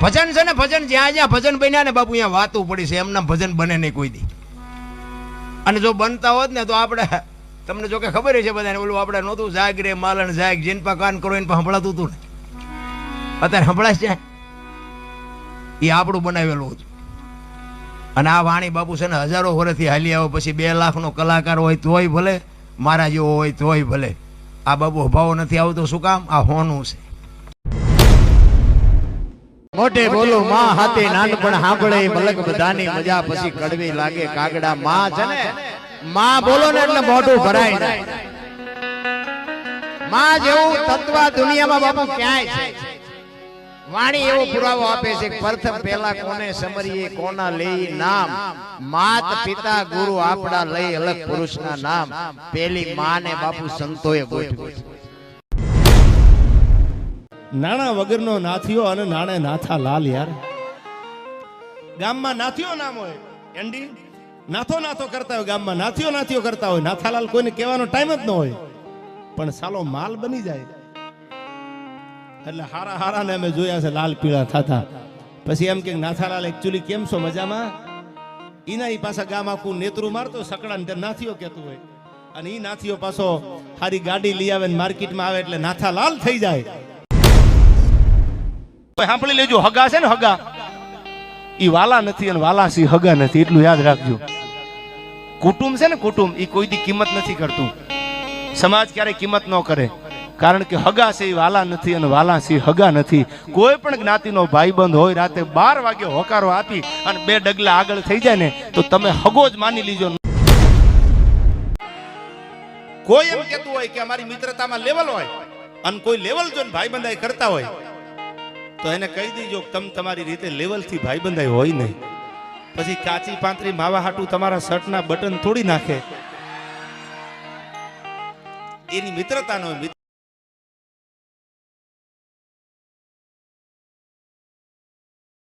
ભજન છે ને, ભજન જ્યાં જ્યાં ભજન બન્યા ને બાપુ, અહીંયા વાતું પડી છે. એમના ભજન બને નહીં કોઈ દી. અને જો બનતા હોત ને તો આપણે, તમને જો કે ખબર છે બધાને, ઓલું આપણે નહોતું જાગ રે, માલણ જાગ, જેન પા કાન કરો એને સંભળાતું હતું ને. અત્યારે સંભળાય છે? એ આપણું બનાવેલું હતું. અને આ વાણી બાપુ છે ને હજારો વર્ષથી હાલી આવે, પછી બે લાખનો કલાકાર હોય તોય ભલે, મારા જેવો હોય તોય ભલે. આ બાબુ અભાવો નથી આવતો, શું કામ? આ હોનું છે. મોટે બોલો માં હાથે નાનપણ સાંભળે મલક બધાની મજા પછી કડવી લાગે કાગડા માં છે ને માં બોલો ને એટલે મોઢું ભરાય જાય માં જેવું તત્વ દુનિયામાં બાપુ ક્યાંય છે? વાણી એવો પુરાવો આપે છે પ્રથમ પહેલા કોને સમરીએ કોના લઈ નામ? માત પિતા ગુરુ આપડા લઈ અલગ પુરુષના નામ. પેલી માને બાપુ સંતોએ ગોઠવ્યું. નાણા વગરનો નાથિયો અને નાણે નાથા લાલ યાર. ગામમાં નાથિયો નામ હોય. એન્ડી, નાથો નાથો કરતા હોય. ગામમાં નાથિયો નાથિયો કરતા હોય. નાથાલાલ કોઈને કહેવાનો ટાઈમ જ ન હોય. પણ સાલો માલ બની જાય. એટલે હારા હારા ને અમે જોયા છે, લાલ પીળા થતા. પછી એમ કે નાથાલાલ, એકચ્યુઅલી કેમ છો મજામાં? એના એ પાછા ગામ આખું નેતરું મારતો સકડા ને નાથિયો કહેતું હોય. અને એ નાથિયો પાછો હારી ગાડી લઈ આવે ને માર્કેટમાં આવે એટલે નાથાલાલ થઈ જાય. સાંભળી લેજો, હગા છે ને હગા? ઈ વાલા નથી અને વાલા સી હગા નથી, એટલું યાદ રાખજો. કુટુંબ છે ને કુટુંબ એ કોઈ દી કિંમત નથી કરતું. સમાજ ક્યારેય કિંમત ન કરે. કારણ કે હગા છે એ વાલા નથી અને વાલા છે હગા નથી. કોઈ પણ જ્ઞાતિનો ભાઈબંધ હોય, રાતે બાર વાગે હોકારો આપી અને બે ડગલા આગળ થઈ જાય ને, તો તમે હગો જ માની લીજો. કોઈ એમ કેતું હોય કે અમારી મિત્રતામાં લેવલ હોય અને કોઈ લેવલ જો ભાઈબંધાઈ કરતા હોય તો એને કહી દીજો તમે તમારી રીતે લેવલથી ભાઈબંધાઈ હોય નહીં. પછી કાચી પાંતરી માવા હાટું તમારા શર્ટના બટન તોડી નાખે. એની મિત્રતા નો